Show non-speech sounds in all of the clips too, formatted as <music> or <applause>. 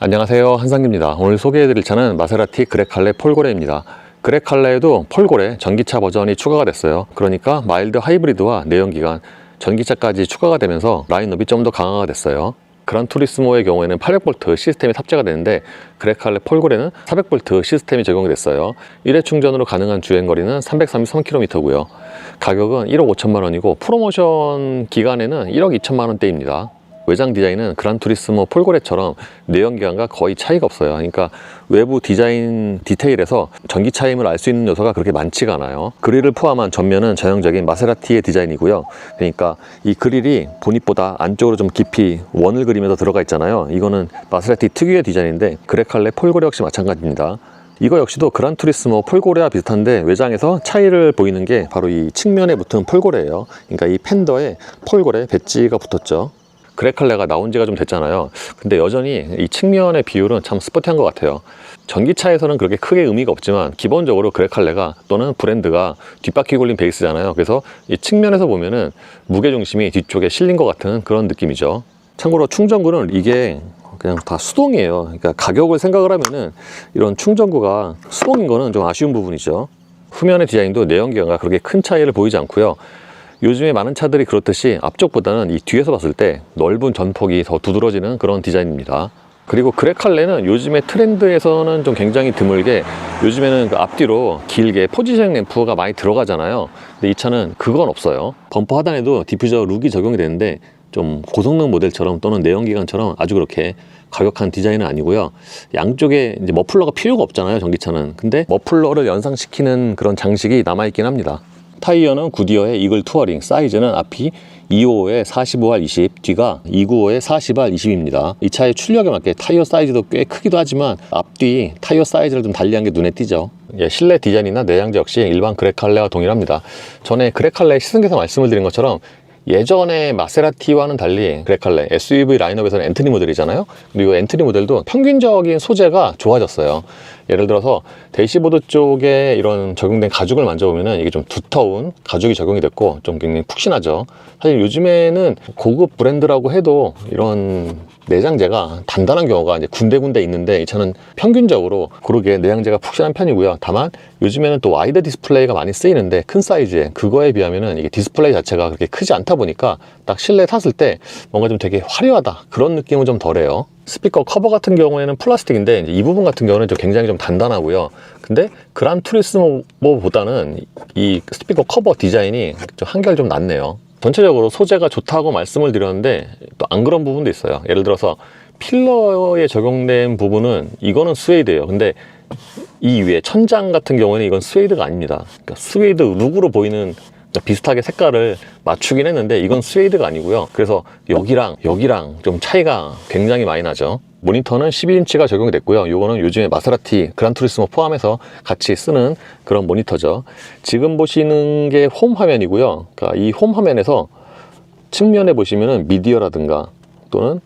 안녕하세요. 한상기입니다. 오늘 소개해드릴 차는 마세라티 그레칼레 폴고레입니다. 그레칼레에도 폴고레 전기차 버전이 추가가 됐어요. 그러니까 마일드 하이브리드와 내연기관 전기차까지 추가가 되면서 라인업이 좀 더 강화가 됐어요. 그란투리스모의 경우에는 800V 시스템이 탑재가 되는데 그레칼레 폴고레는 400V 시스템이 적용이 됐어요. 1회 충전으로 가능한 주행거리는 333km고요. 가격은 1억 5천만 원이고 프로모션 기간에는 1억 2천만 원대입니다 외장 디자인은 그란투리스모 폴고레처럼 내연기관과 거의 차이가 없어요. 그러니까 외부 디자인 디테일에서 전기차임을 알 수 있는 요소가 그렇게 많지가 않아요. 그릴을 포함한 전면은 전형적인 마세라티의 디자인이고요. 그러니까 이 그릴이 보닛보다 안쪽으로 좀 깊이 원을 그리면서 들어가 있잖아요. 이거는 마세라티 특유의 디자인인데 그레칼레 폴고레 역시 마찬가지입니다. 이거 역시도 그란투리스모 폴고레와 비슷한데 외장에서 차이를 보이는 게 바로 이 측면에 붙은 폴고레예요. 그러니까 이 팬더에 폴고레 배지가 붙었죠. 그레칼레가 나온 지가 좀 됐잖아요. 근데 여전히 이 측면의 비율은 참 스포티한 것 같아요. 전기차에서는 그렇게 크게 의미가 없지만 기본적으로 그레칼레가 또는 브랜드가 뒷바퀴 굴린 베이스잖아요. 그래서 이 측면에서 보면은 무게 중심이 뒤쪽에 실린 것 같은 그런 느낌이죠. 참고로 충전구는 이게 그냥 다 수동이에요. 그러니까 가격을 생각을 하면은 이런 충전구가 수동인 거는 좀 아쉬운 부분이죠. 후면의 디자인도 내연기관과 그렇게 큰 차이를 보이지 않고요. 요즘에 많은 차들이 그렇듯이 앞쪽보다는 이 뒤에서 봤을 때 넓은 전폭이 더 두드러지는 그런 디자인입니다. 그리고 그레칼레는 요즘의 트렌드에서는 좀 굉장히 드물게 요즘에는 그 앞뒤로 길게 포지셔닝 램프가 많이 들어가잖아요. 근데 이 차는 그건 없어요. 범퍼 하단에도 디퓨저 룩이 적용이 되는데 좀 고성능 모델처럼 또는 내연기관처럼 아주 그렇게 과격한 디자인은 아니고요. 양쪽에 이제 머플러가 필요가 없잖아요, 전기차는. 근데 머플러를 연상시키는 그런 장식이 남아있긴 합니다. 타이어는 구디어의 이글 투어링, 사이즈는 앞이 255에 45R 20, 뒤가 295에 40R 20입니다. 이 차의 출력에 맞게 타이어 사이즈도 꽤 크기도 하지만 앞뒤 타이어 사이즈를 좀 달리한 게 눈에 띄죠. 예, 실내 디자인이나 내장재 역시 일반 그레칼레와 동일합니다. 전에 그레칼레 시승에서 말씀을 드린 것처럼 예전에 마세라티와는 달리 그레칼레 SUV 라인업에서는 엔트리 모델이잖아요. 그리고 엔트리 모델도 평균적인 소재가 좋아졌어요. 예를 들어서 대시보드 쪽에 이런 적용된 가죽을 만져보면은 이게 좀 두터운 가죽이 적용이 됐고 좀 굉장히 푹신하죠. 사실 요즘에는 고급 브랜드라고 해도 이런 내장재가 단단한 경우가 이제 군데군데 있는데 이 차는 평균적으로 고르게 내장재가 푹신한 편이고요. 다만 요즘에는 또 와이드 디스플레이가 많이 쓰이는데 큰 사이즈에 그거에 비하면은 이게 디스플레이 자체가 그렇게 크지 않다 보니까 딱 실내에 탔을 때 뭔가 좀 되게 화려하다 그런 느낌은 좀 덜해요. 스피커 커버 같은 경우에는 플라스틱인데 이 부분 같은 경우는 좀 굉장히 좀 단단하고요. 근데 그란 투리스모보다는 이 스피커 커버 디자인이 좀 한결 좀 낫네요. 전체적으로 소재가 좋다고 말씀을 드렸는데 또 안 그런 부분도 있어요. 예를 들어서 필러에 적용된 부분은 이거는 스웨이드예요. 근데 이 위에 천장 같은 경우에는 이건 스웨이드가 아닙니다. 그러니까 스웨이드 룩으로 보이는 그러니까 비슷하게 색깔을 맞추긴 했는데 이건 스웨이드가 아니고요. 그래서 여기랑 여기랑 좀 차이가 굉장히 많이 나죠. 모니터는 11인치가 적용이 됐고요. 이거는 요즘에 마세라티 그란투리스모 포함해서 같이 쓰는 그런 모니터죠. 지금 보시는 게 홈 화면이고요. 그러니까 이 홈 화면에서 측면에 보시면은 미디어라든가 또는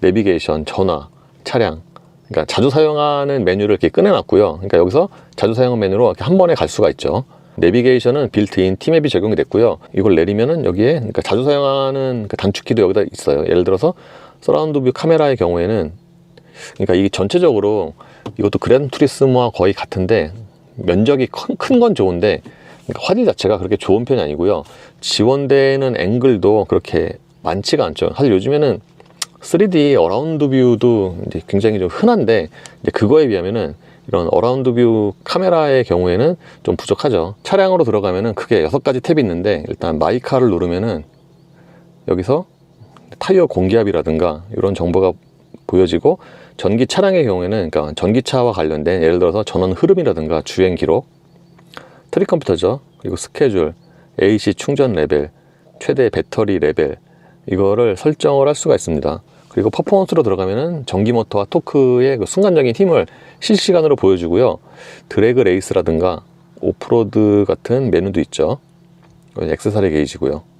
내비게이션, 전화, 차량 그러니까 자주 사용하는 메뉴를 이렇게 꺼내놨고요. 그러니까 여기서 자주 사용 메뉴로 이렇게 한 번에 갈 수가 있죠. 내비게이션은 빌트인 티맵이 적용이 됐고요. 이걸 내리면은 여기에 그러니까 자주 사용하는 그 단축키도 여기다 있어요. 예를 들어서 서라운드 뷰 카메라의 경우에는 그러니까 이게 전체적으로 이것도 그랜 투리스모와 거의 같은데 면적이 큰 건 좋은데 그러니까 화질 자체가 그렇게 좋은 편이 아니고요. 지원되는 앵글도 그렇게 많지가 않죠. 사실 요즘에는 3D 어라운드 뷰도 이제 굉장히 좀 흔한데 그거에 비하면은 이런 어라운드 뷰 카메라의 경우에는 좀 부족하죠. 차량으로 들어가면은 크게 여섯 가지 탭이 있는데 일단 마이카를 누르면은 여기서 타이어 공기압이라든가 이런 정보가 보여지고 전기 차량의 경우에는 그러니까 전기차와 관련된 예를 들어서 전원 흐름이라든가 주행 기록, 트리 컴퓨터죠. 그리고 스케줄, AC 충전 레벨, 최대 배터리 레벨 이거를 설정을 할 수가 있습니다. 그리고 퍼포먼스로 들어가면은 전기 모터와 토크의 그 순간적인 힘을 실시간으로 보여주고요. 드래그 레이스라든가 오프로드 같은 메뉴도 있죠. 액세서리 게이지고요.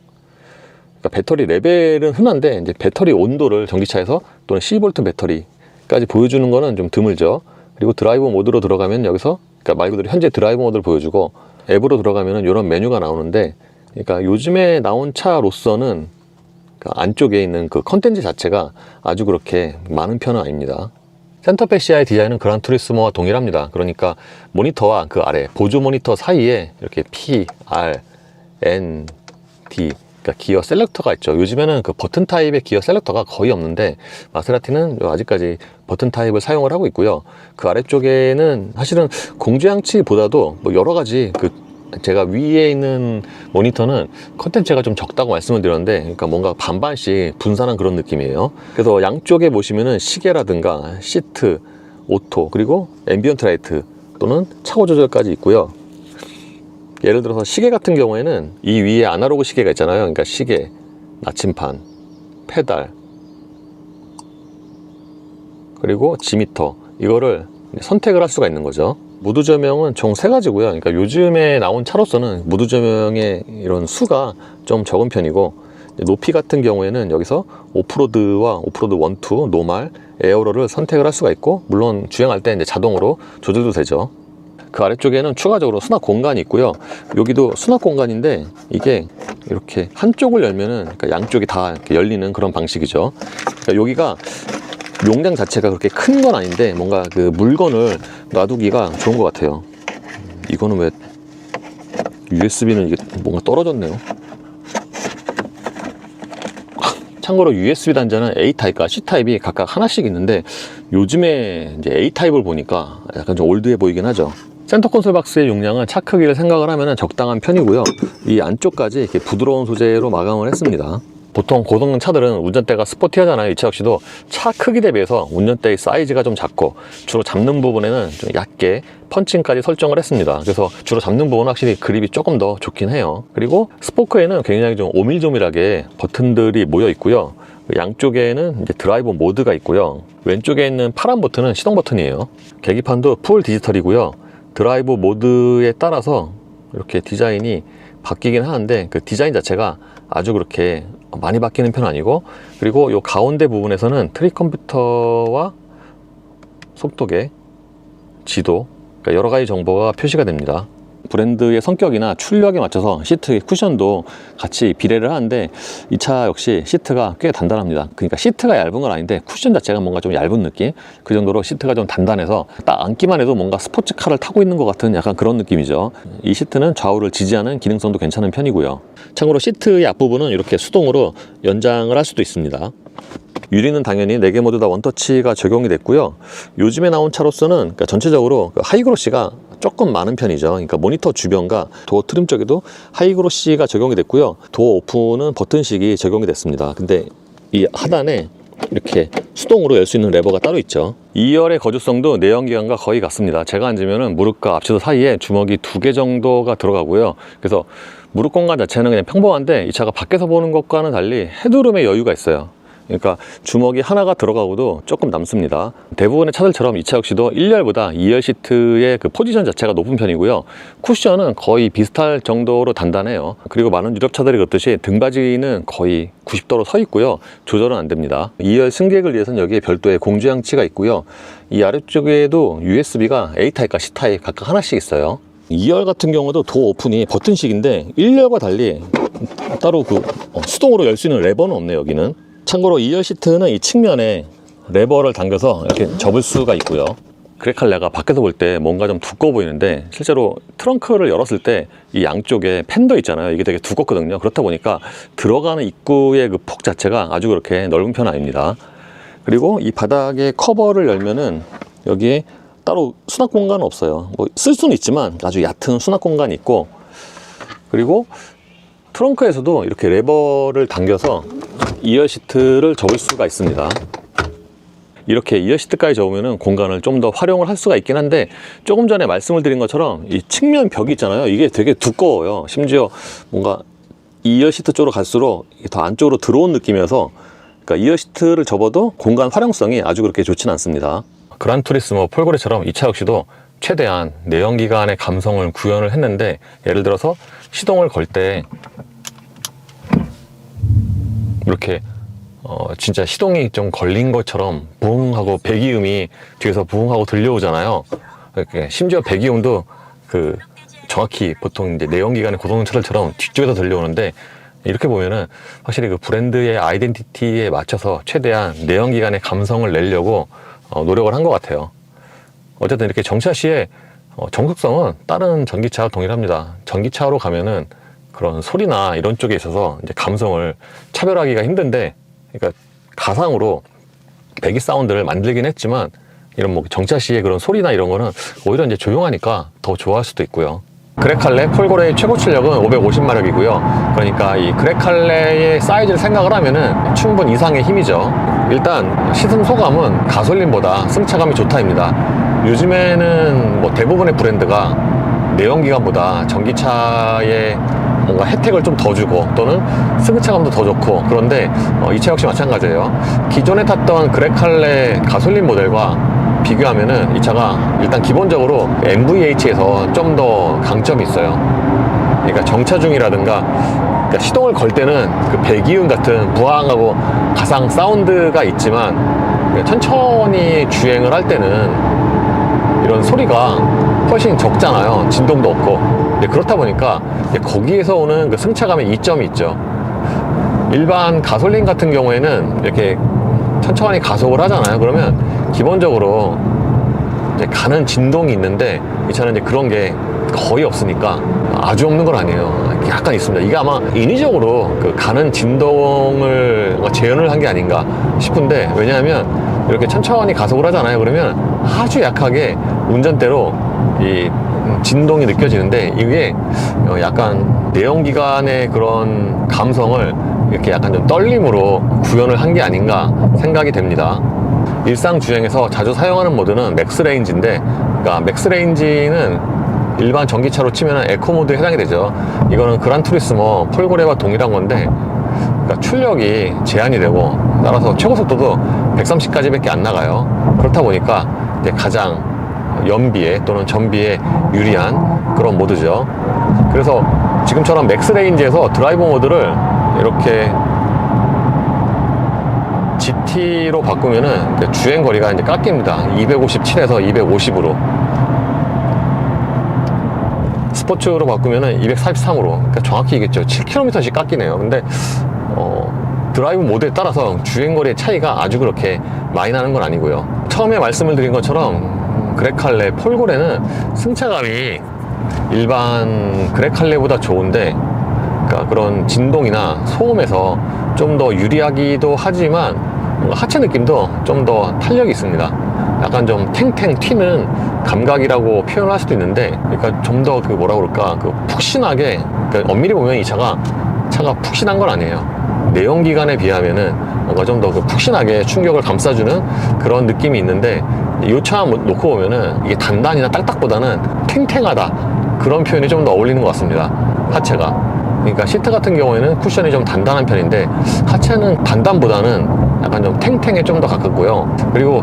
그러니까 배터리 레벨은 흔한데 이제 배터리 온도를 전기차에서 또는 12V 배터리까지 보여주는 거는 좀 드물죠. 그리고 드라이브 모드로 들어가면 여기서 그러니까 말 그대로 현재 드라이브 모드를 보여주고 앱으로 들어가면은 이런 메뉴가 나오는데 그러니까 요즘에 나온 차로서는 그 안쪽에 있는 그 컨텐츠 자체가 아주 그렇게 많은 편은 아닙니다. 센터페 시아의 디자인은 그란 투리스모와 동일합니다. 그러니까 모니터와 그 아래 보조 모니터 사이에 이렇게 P, R, N, D 그러니까 기어 셀렉터가 있죠. 요즘에는 그 버튼 타입의 기어 셀렉터가 거의 없는데 마세라티는 아직까지 버튼 타입을 사용을 하고 있고요. 그 아래쪽에는 사실은 공조양치보다도 뭐 여러 가지 그 제가 위에 있는 모니터는 컨텐츠가 좀 적다고 말씀을 드렸는데 그러니까 뭔가 반반씩 분산한 그런 느낌이에요. 그래서 양쪽에 보시면은 시계라든가 시트, 오토 그리고 앰비언트 라이트 또는 차고 조절까지 있고요. 예를 들어서 시계 같은 경우에는 이 위에 아날로그 시계가 있잖아요. 그러니까 시계, 나침판, 페달, 그리고 지미터 이거를 선택을 할 수가 있는 거죠. 무드 조명은 총 세 가지고요. 그러니까 요즘에 나온 차로서는 무드 조명의 이런 수가 좀 적은 편이고 높이 같은 경우에는 여기서 오프로드와 오프로드 원투, 노말, 에어로를 선택을 할 수가 있고 물론 주행할 때 이제 자동으로 조절도 되죠. 그 아래쪽에는 추가적으로 수납 공간이 있고요. 여기도 수납 공간인데 이게 이렇게 한쪽을 열면은 그러니까 양쪽이 다 열리는 그런 방식이죠. 그러니까 여기가 용량 자체가 그렇게 큰 건 아닌데 뭔가 그 물건을 놔두기가 좋은 것 같아요. 이거는 왜 USB는 이게 뭔가 떨어졌네요. <laughs> 참고로 USB 단자는 A 타입과 C 타입이 각각 하나씩 있는데 요즘에 이제 A 타입을 보니까 약간 좀 올드해 보이긴 하죠. 센터 콘솔 박스의 용량은 차 크기를 생각을 하면 적당한 편이고요. 이 안쪽까지 이렇게 부드러운 소재로 마감을 했습니다. 보통 고성능 차들은 운전대가 스포티하잖아요. 이 차 역시도 차 크기 대비해서 운전대의 사이즈가 좀 작고 주로 잡는 부분에는 좀 얇게 펀칭까지 설정을 했습니다. 그래서 주로 잡는 부분은 확실히 그립이 조금 더 좋긴 해요. 그리고 스포크에는 굉장히 좀 오밀조밀하게 버튼들이 모여 있고요. 그 양쪽에는 드라이브 모드가 있고요. 왼쪽에 있는 파란 버튼은 시동 버튼이에요. 계기판도 풀 디지털이고요. 드라이브 모드에 따라서 이렇게 디자인이 바뀌긴 하는데 그 디자인 자체가 아주 그렇게 많이 바뀌는 편은 아니고 그리고 이 가운데 부분에서는 트릭 컴퓨터와 속도계, 지도 그러니까 여러 가지 정보가 표시가 됩니다. 브랜드의 성격이나 출력에 맞춰서 시트 쿠션도 같이 비례를 하는데 이 차 역시 시트가 꽤 단단합니다. 그러니까 시트가 얇은 건 아닌데 쿠션 자체가 뭔가 좀 얇은 느낌? 그 정도로 시트가 좀 단단해서 딱 앉기만 해도 뭔가 스포츠카를 타고 있는 것 같은 약간 그런 느낌이죠. 이 시트는 좌우를 지지하는 기능성도 괜찮은 편이고요. 참고로 시트의 앞부분은 이렇게 수동으로 연장을 할 수도 있습니다. 유리는 당연히 4개 모두 다 원터치가 적용이 됐고요. 요즘에 나온 차로서는 그러니까 전체적으로 그 하이그로시가 조금 많은 편이죠. 그러니까 모니터 주변과 도어 트림 쪽에도 하이그로시가 적용이 됐고요. 도어 오픈은 버튼식이 적용이 됐습니다. 근데 이 하단에 이렇게 수동으로 열 수 있는 레버가 따로 있죠. 2열의 거주성도 내연기관과 거의 같습니다. 제가 앉으면 무릎과 앞치도 사이에 주먹이 두 개 정도가 들어가고요. 그래서 무릎 공간 자체는 그냥 평범한데 이 차가 밖에서 보는 것과는 달리 헤드룸의 여유가 있어요. 그러니까 주먹이 하나가 들어가고도 조금 남습니다. 대부분의 차들처럼 이 차 역시도 1열보다 2열 시트의 그 포지션 자체가 높은 편이고요. 쿠션은 거의 비슷할 정도로 단단해요. 그리고 많은 유럽 차들이 그렇듯이 등받이는 거의 90도로 서 있고요. 조절은 안 됩니다. 2열 승객을 위해서는 여기에 별도의 공조장치가 있고요. 이 아래쪽에도 USB가 A타입과 C타입 각각 하나씩 있어요. 2열 같은 경우도 도어 오픈이 버튼식인데 1열과 달리 따로 그 어, 수동으로 열 수 있는 레버는 없네요 여기는 참고로 2열 시트는 이 측면에 레버를 당겨서 이렇게 접을 수가 있고요. 그레칼레가 밖에서 볼 때 뭔가 좀 두꺼워 보이는데 실제로 트렁크를 열었을 때 이 양쪽에 팬더 있잖아요. 이게 되게 두껍거든요. 그렇다 보니까 들어가는 입구의 그 폭 자체가 아주 그렇게 넓은 편은 아닙니다. 그리고 이 바닥에 커버를 열면은 여기에 따로 수납 공간은 없어요. 뭐 쓸 수는 있지만 아주 얕은 수납 공간이 있고 그리고 트렁크에서도 이렇게 레버를 당겨서 이어 시트를 접을 수가 있습니다. 이렇게 이어 시트까지 접으면 공간을 좀 더 활용을 할 수가 있긴 한데 조금 전에 말씀을 드린 것처럼 이 측면 벽이 있잖아요. 이게 되게 두꺼워요. 심지어 뭔가 이어 시트 쪽으로 갈수록 더 안쪽으로 들어온 느낌이어서 그러니까 이어 시트를 접어도 공간 활용성이 아주 그렇게 좋지는 않습니다. 그란 투리스모 폴고레처럼 이 차 역시도 최대한 내연기관의 감성을 구현을 했는데 예를 들어서 시동을 걸 때 이렇게 어 진짜 시동이 좀 걸린 것처럼 부흥 하고 배기음이 뒤에서 부흥 하고 들려오잖아요. 이렇게 심지어 배기음도 그 정확히 보통 이제 내연기관의 고성능 차들처럼 뒤쪽에서 들려오는데 이렇게 보면은 확실히 그 브랜드의 아이덴티티에 맞춰서 최대한 내연기관의 감성을 내려고 어, 노력을 한 것 같아요. 어쨌든 이렇게 정차 시에 어, 정숙성은 다른 전기차와 동일합니다. 전기차로 가면은 그런 소리나 이런 쪽에 있어서 이제 감성을 차별하기가 힘든데, 그러니까 가상으로 배기 사운드를 만들긴 했지만 이런 뭐 정차 시의 그런 소리나 이런 거는 오히려 이제 조용하니까 더 좋아할 수도 있고요. 그레칼레 폴고레의 최고 출력은 550마력이고요. 그러니까 이 그레칼레의 사이즈를 생각을 하면은 충분 이상의 힘이죠. 일단 시승 소감은 가솔린보다 승차감이 좋다입니다. 요즘에는 뭐 대부분의 브랜드가 내연기관보다 전기차에 뭔가 혜택을 좀 더 주고 또는 승차감도 더 좋고 그런데 어, 이차 역시 마찬가지예요. 기존에 탔던 그레칼레 가솔린 모델과 비교하면은 이 차가 일단 기본적으로 MVH에서 좀 더 강점이 있어요. 그러니까 정차 중이라든가 그러니까 시동을 걸 때는 그 배기음 같은 부항하고 가상 사운드가 있지만 천천히 주행을 할 때는 이런 소리가 훨씬 적잖아요. 진동도 없고. 근데 그렇다 보니까 거기에서 오는 그 승차감의 이점이 있죠. 일반 가솔린 같은 경우에는 이렇게 천천히 가속을 하잖아요. 그러면 기본적으로 가는 진동이 있는데 이 차는 이제 그런 게 거의 없으니까 아주 없는 건 아니에요. 약간 있습니다. 이게 아마 인위적으로 그 가는 진동을 재현을 한 게 아닌가 싶은데 왜냐하면 이렇게 천천히 가속을 하잖아요. 그러면 아주 약하게 운전대로 이 진동이 느껴지는데 이게 어, 약간 내연기관의 그런 감성을 이렇게 약간 좀 떨림으로 구현을 한 게 아닌가 생각이 됩니다. 일상 주행에서 자주 사용하는 모드는 맥스 레인지인데, 그러니까 맥스 레인지는 일반 전기차로 치면 에코 모드에 해당이 되죠. 이거는 그란 투리스모 폴고레와 동일한 건데, 그러니까 출력이 제한이 되고, 따라서 최고 속도도 130까지밖에 안 나가요. 그렇다 보니까 이제 가장 연비에 또는 전비에 유리한 그런 모드죠. 그래서 지금처럼 맥스 레인지에서 드라이브 모드를 이렇게 GT로 바꾸면은 그 주행 거리가 이제 깎입니다. 257에서 250으로. 스포츠로 바꾸면은 243으로. 그러니까 정확히 얘기했죠. 7km씩 깎이네요. 근데, 어, 드라이브 모드에 따라서 주행 거리의 차이가 아주 그렇게 많이 나는 건 아니고요. 처음에 말씀을 드린 것처럼 그레칼레 폴고레는 승차감이 일반 그레칼레보다 좋은데 그러니까 그런 진동이나 소음에서 좀 더 유리하기도 하지만 하체 느낌도 좀 더 탄력이 있습니다. 약간 좀 탱탱 튀는 감각이라고 표현할 수도 있는데, 그러니까 좀 더 그 뭐라 그럴까 그 푹신하게 그러니까 엄밀히 보면 이 차가 차가 푹신한 건 아니에요. 내연기관에 비하면은 뭔가 좀 더 그 푹신하게 충격을 감싸주는 그런 느낌이 있는데 이 차 놓고 보면은 이게 단단이나 딱딱보다는 탱탱하다 그런 표현이 좀 더 어울리는 것 같습니다. 하체가. 그러니까 시트 같은 경우에는 쿠션이 좀 단단한 편인데 하체는 단단보다는 약간 좀 탱탱에 좀 더 가깝고요. 그리고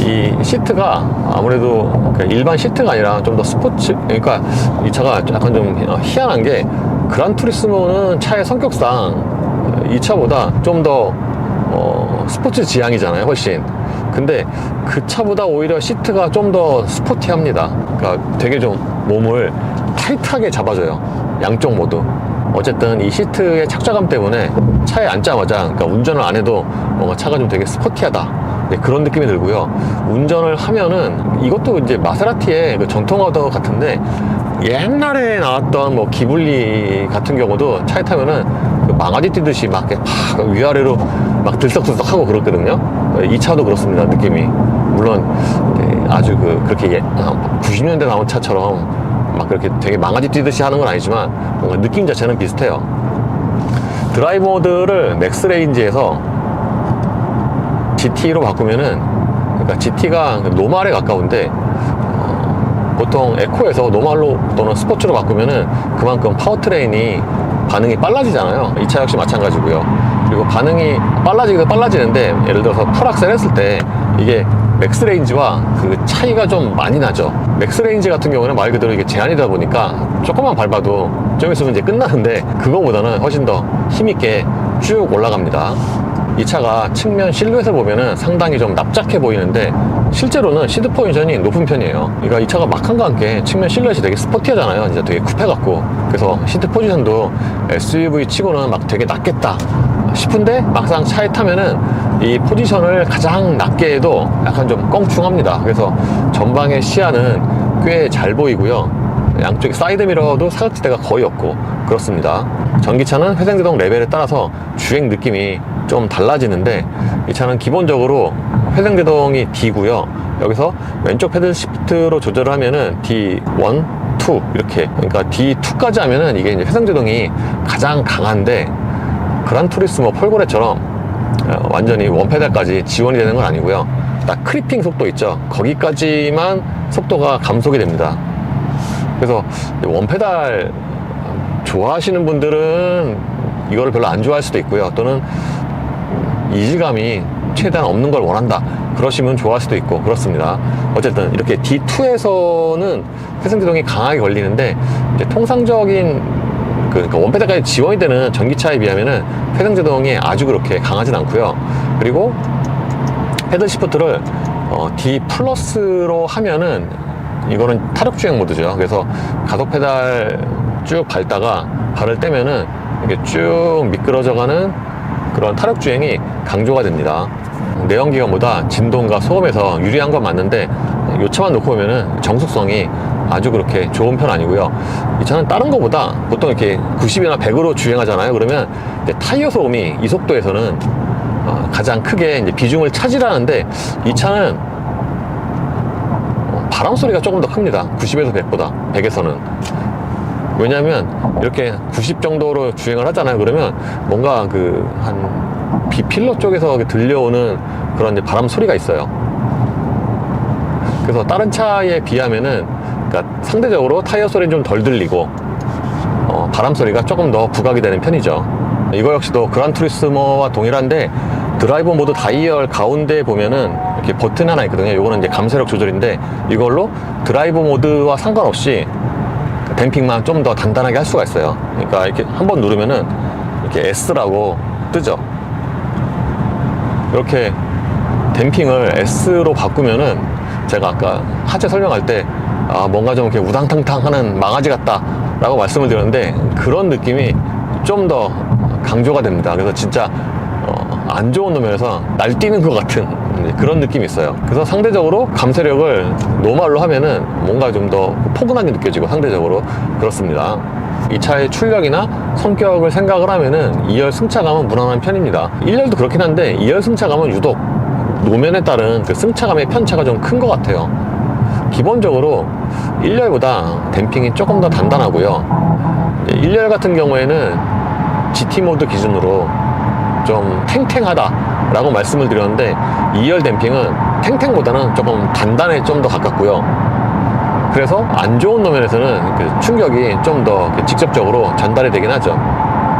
이 시트가 아무래도 그러니까 일반 시트가 아니라 좀 더 스포츠 그러니까 이 차가 약간 좀 희한한 게 그란 투리스모는 차의 성격상 이 차보다 좀더 어, 스포츠 지향이잖아요, 훨씬. 근데 그 차보다 오히려 시트가 좀 더 스포티합니다. 그러니까 되게 좀 몸을 타이트하게 잡아줘요. 양쪽 모두. 어쨌든 이 시트의 착좌감 때문에 차에 앉자마자 그러니까 운전을 안 해도 뭔가 차가 좀 되게 스포티하다. 네, 그런 느낌이 들고요. 운전을 하면은 이것도 이제 마세라티의 그 전통 어더 같은데 옛날에 나왔던 뭐 기블리 같은 경우도 차에 타면은 그 망아지 뛰듯이 막 위아래로 막 들썩들썩 하고 그렇거든요. 이 차도 그렇습니다. 느낌이 물론 네, 아주 그 그렇게 예, 90년대 나온 차처럼 막 그렇게 되게 망아지 뛰듯이 하는 건 아니지만 뭔가 느낌 자체는 비슷해요. 드라이브 모드를 맥스 레인지에서 GT로 바꾸면은 그러니까 GT가 노말에 가까운데 어, 보통 에코에서 노말로 또는 스포츠로 바꾸면은 그만큼 파워트레인이 반응이 빨라지잖아요. 이 차 역시 마찬가지고요. 그리고 반응이 빨라지기도 빨라지는데 예를 들어서 풀악셀 했을 때 이게 맥스 레인지와 그 차이가 좀 많이 나죠. 맥스 레인지 같은 경우는 말 그대로 이게 제한이다 보니까 조금만 밟아도 좀 있으면 이제 끝나는데 그거보다는 훨씬 더 힘있게 쭉 올라갑니다. 이 차가 측면 실루엣을 보면은 상당히 좀 납작해 보이는데 실제로는 시드 포지션이 높은 편이에요. 그러니까 이 차가 막한과 함께 측면 실루엣이 되게 스포티하잖아요. 진짜 되게 쿱해 갖고 그래서 시트 포지션도 SUV 치고는 막 되게 낮겠다 싶은데 막상 차에 타면은 이 포지션을 가장 낮게 해도 약간 좀 껑충합니다. 그래서 전방의 시야는 꽤 잘 보이고요. 양쪽 사이드 미러도 사각지대가 거의 없고 그렇습니다. 전기차는 회생제동 레벨에 따라서 주행 느낌이 좀 달라지는데 이 차는 기본적으로 회생제동이 D고요. 여기서 왼쪽 패들 시프트로 조절을 하면은 D1, 2 이렇게 그러니까 D2까지 하면은 이게 이제 회생 제동이 가장 강한데 그란 투리스모 폴고레처럼 어, 완전히 원페달까지 지원이 되는 건 아니고요. 딱 크리핑 속도 있죠. 거기까지만 속도가 감속이 됩니다. 그래서 원페달 좋아하시는 분들은 이거를 별로 안 좋아할 수도 있고요. 또는 이질감이 최대한 없는 걸 원한다. 그러시면 좋아할 수도 있고 그렇습니다. 어쨌든 이렇게 D2에서는 회생제동이 강하게 걸리는데 이제 통상적인 그 그러니까 원페달까지 지원이 되는 전기차에 비하면은 회생제동이 아주 그렇게 강하진 않고요. 그리고 패들 시프트를 어, D 플러스로 하면은 이거는 타력 주행 모드죠. 그래서 가속 페달 쭉 밟다가 발을 떼면은 이게 쭉 미끄러져 가는 그런 타력 주행이 강조가 됩니다. 내연기관보다 진동과 소음에서 유리한 건 맞는데 요 차만 놓고 보면은 정숙성이 아주 그렇게 좋은 편 아니고요. 이 차는 다른 거보다 보통 이렇게 90이나 100으로 주행하잖아요. 그러면 타이어 소음이 이 속도에서는 어, 가장 크게 비중을 차지하는데 이 차는 어, 바람 소리가 조금 더 큽니다. 90에서 100보다 100에서는 왜냐하면 이렇게 90 정도로 주행을 하잖아요. 그러면 뭔가 그한 비필러 쪽에서 들려오는 그런 이제 바람 소리가 있어요. 그래서 다른 차에 비하면은 그러니까 상대적으로 타이어 소리는 좀 덜 들리고 어, 바람 소리가 조금 더 부각이 되는 편이죠. 이거 역시도 그란 투리스모와 동일한데 드라이브 모드 다이얼 가운데 보면은 이렇게 버튼 하나 있거든요. 이거는 이제 감쇄력 조절인데 이걸로 드라이브 모드와 상관없이 댐핑만 좀 더 단단하게 할 수가 있어요. 그러니까 이렇게 한 번 누르면은 이렇게 S라고 뜨죠. 이렇게 댐핑을 S로 바꾸면은 제가 아까 하체 설명할 때 아, 뭔가 좀 이렇게 우당탕탕 하는 망아지 같다 라고 말씀을 드렸는데 그런 느낌이 좀 더 강조가 됩니다. 그래서 진짜 어, 안 좋은 놈에서 날뛰는 것 같은 그런 느낌이 있어요. 그래서 상대적으로 감쇄력을 노말로 하면은 뭔가 좀 더 포근하게 느껴지고 상대적으로 그렇습니다. 이 차의 출력이나 성격을 생각을 하면은 2열 승차감은 무난한 편입니다. 1열도 그렇긴 한데 2열 승차감은 유독 노면에 따른 그 승차감의 편차가 좀 큰 것 같아요. 기본적으로 1열보다 댐핑이 조금 더 단단하고요. 1열 같은 경우에는 GT 모드 기준으로 좀 탱탱하다 라고 말씀을 드렸는데 2열 댐핑은 탱탱보다는 조금 단단에 좀 더 가깝고요. 그래서 안 좋은 노면에서는 그 충격이 좀 더 직접적으로 전달이 되긴 하죠.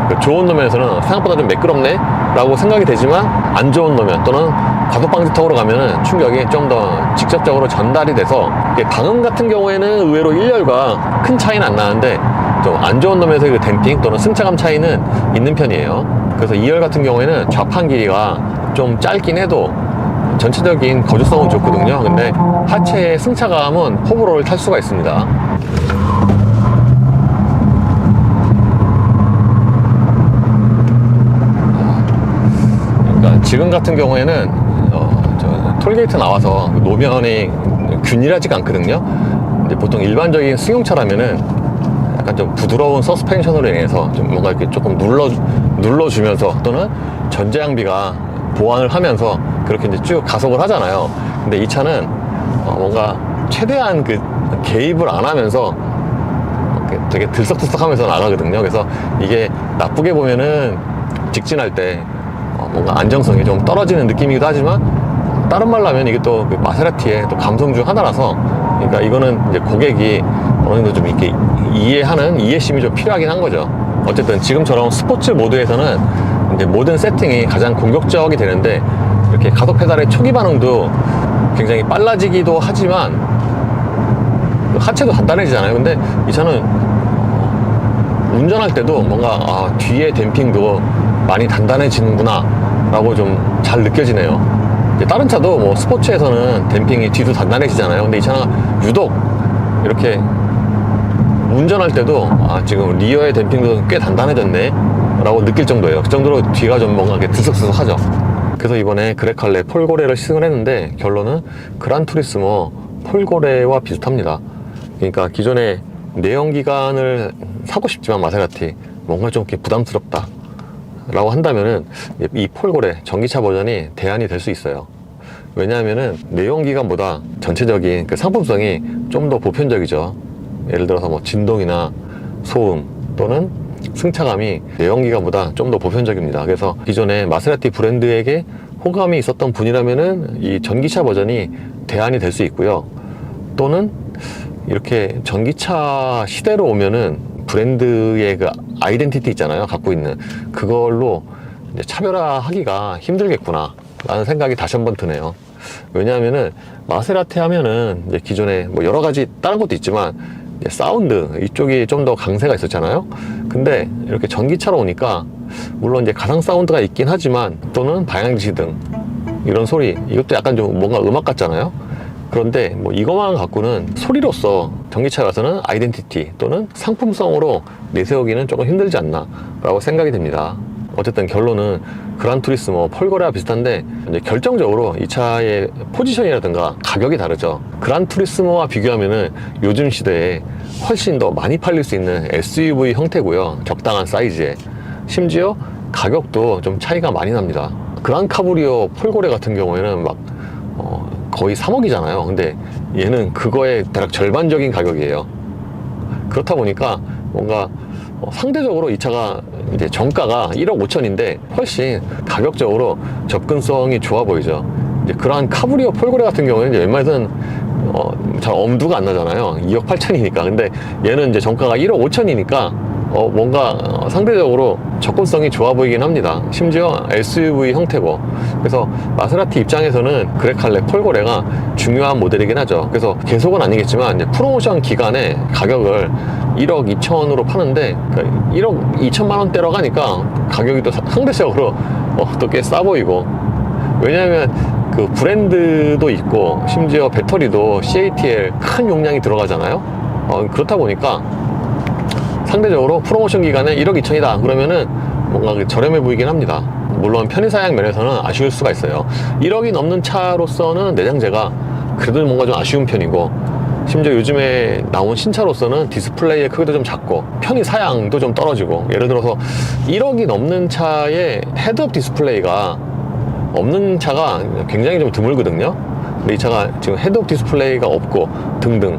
그 좋은 노면에서는 생각보다 좀 매끄럽네 라고 생각이 되지만 안 좋은 노면 또는 가속방지 턱으로 가면은 충격이 좀 더 직접적으로 전달이 돼서 방음 같은 경우에는 의외로 1열과 큰 차이는 안 나는데 좀 안 좋은 놈에서 그 댐핑 또는 승차감 차이는 있는 편이에요. 그래서 2열 같은 경우에는 좌판 길이가 좀 짧긴 해도 전체적인 거주성은 좋거든요. 근데 하체의 승차감은 호불호를 탈 수가 있습니다. 그러니까 지금 같은 경우에는 어, 저 톨게이트 나와서 노면이 균일하지가 않거든요. 보통 일반적인 승용차라면은 약간 좀 부드러운 서스펜션으로 인해서 좀 뭔가 이렇게 조금 눌러 눌러주면서 또는 전자 장비가 보완을 하면서 그렇게 이제 쭉 가속을 하잖아요. 근데 이 차는 어, 뭔가 최대한 그 개입을 안 하면서 되게 들썩들썩 하면서 나가거든요. 그래서 이게 나쁘게 보면은 직진할 때 어, 뭔가 안정성이 좀 떨어지는 느낌이기도 하지만 다른 말로 하면 이게 또 그 마세라티의 또 감성 중 하나라서 그러니까 이거는 이제 고객이 어느 정도 좀 이렇게 이해하는 이해심이 좀 필요하긴 한 거죠. 어쨌든 지금처럼 스포츠 모드에서는 이제 모든 세팅이 가장 공격적이 되는데 이렇게 가속 페달의 초기 반응도 굉장히 빨라지기도 하지만 그 하체도 단단해지잖아요. 근데 이 차는 운전할 때도 뭔가 아, 뒤에 댐핑도 많이 단단해지는구나 라고 좀 잘 느껴지네요. 다른 차도 뭐 스포츠에서는 댐핑이 뒤도 단단해지잖아요. 근데 이 차는 유독 이렇게 운전할 때도 아 지금 리어의 댐핑도 꽤 단단해졌네 라고 느낄 정도예요. 그 정도로 뒤가 좀 뭔가 이렇게 들썩들썩하죠. 그래서 이번에 그레칼레 폴고레를 시승을 했는데 결론은 그란투리스모 폴고레와 비슷합니다. 그러니까 기존에 내연기관을 사고 싶지만 마세라티 뭔가 좀 이렇게 부담스럽다. 라고 한다면은 이 폴고레 전기차 버전이 대안이 될 수 있어요. 왜냐하면은 내연기관보다 전체적인 그 상품성이 좀 더 보편적이죠. 예를 들어서 뭐 진동이나 소음 또는 승차감이 내연기관보다 좀 더 보편적입니다. 그래서 기존에 마세라티 브랜드에게 호감이 있었던 분이라면은 이 전기차 버전이 대안이 될 수 있고요. 또는 이렇게 전기차 시대로 오면은 브랜드의 그 아이덴티티 있잖아요. 갖고 있는 그걸로 차별화하기가 힘들겠구나 라는 생각이 다시 한번 드네요. 왜냐하면은 마세라티 하면은 이제 기존에 뭐 여러 가지 다른 것도 있지만 사운드 이쪽이 좀 더 강세가 있었잖아요. 근데 이렇게 전기차로 오니까 물론 이제 가상 사운드가 있긴 하지만 또는 방향지시등 이런 소리 이것도 약간 좀 뭔가 음악 같잖아요. 그런데 뭐 이것만 갖고는 소리로서 전기차 가서는 아이덴티티 또는 상품성으로 내세우기는 조금 힘들지 않나 라고 생각이 됩니다. 어쨌든 결론은 그란투리스모 폴거레와 비슷한데 이제 결정적으로 이 차의 포지션이라든가 가격이 다르죠. 그란투리스모와 비교하면은 요즘 시대에 훨씬 더 많이 팔릴 수 있는 SUV 형태고요. 적당한 사이즈에 심지어 가격도 좀 차이가 많이 납니다. 그란카브리오 폴고레 같은 경우에는 막 어, 거의 3억이잖아요. 근데 얘는 그거의 대략 절반적인 가격이에요. 그렇다 보니까 뭔가 어, 상대적으로 이 차가 이제 정가가 1억 5천인데 훨씬 가격적으로 접근성이 좋아 보이죠. 이제 그러한 카브리오 폴고레 같은 경우에는 이제 웬만해서는 어, 잘 엄두가 안 나잖아요. 2억 8천이니까. 근데 얘는 이제 정가가 1억 5천이니까 어, 뭔가 어, 상대적으로 접근성이 좋아 보이긴 합니다. 심지어 SUV 형태고. 그래서 마세라티 입장에서는 그레칼레 폴고레가 중요한 모델이긴 하죠. 그래서 계속은 아니겠지만 프로모션 기간에 가격을 1억 2천으로 파는데 그러니까 1억 2천만 원대로 가니까 가격이 또 사- 상대적으로 어, 또꽤 싸 보이고 왜냐하면 그 브랜드도 있고 심지어 배터리도 CATL 큰 용량이 들어가잖아요. 어, 그렇다 보니까 상대적으로 프로모션 기간에 1억 2천이다 그러면은 뭔가 그 저렴해 보이긴 합니다. 물론 편의사양 면에서는 아쉬울 수가 있어요. 1억이 넘는 차로서는 내장재가 그래도 뭔가 좀 아쉬운 편이고 심지어 요즘에 나온 신차로서는 디스플레이의 크기도 좀 작고 편의 사양도 좀 떨어지고 예를 들어서 1억이 넘는 차에 헤드업 디스플레이가 없는 차가 굉장히 좀 드물거든요. 근데 이 차가 지금 헤드업 디스플레이가 없고 등등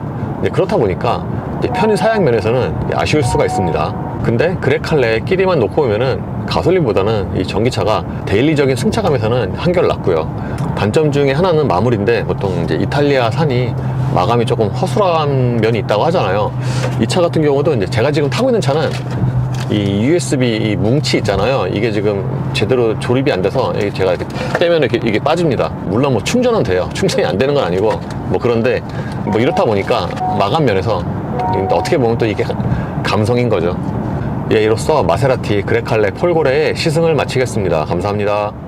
그렇다 보니까 편의 사양 면에서는 아쉬울 수가 있습니다. 근데 그레칼레끼리만 놓고 보면은 가솔린보다는 이 전기차가 데일리적인 승차감에서는 한결 낫고요. 단점 중에 하나는 마무리인데 보통 이제 이탈리아 산이 마감이 조금 허술한 면이 있다고 하잖아요. 이 차 같은 경우도 이제 제가 지금 타고 있는 차는 이 USB 이 뭉치 있잖아요. 이게 지금 제대로 조립이 안 돼서 제가 빼면 이렇게 이게 빠집니다. 물론 뭐 충전은 돼요. 충전이 안 되는 건 아니고 뭐 그런데 뭐 이렇다 보니까 마감 면에서 어떻게 보면 또 이게 감성인 거죠. 예, 이로써 마세라티 그레칼레 폴고레의 시승을 마치겠습니다. 감사합니다.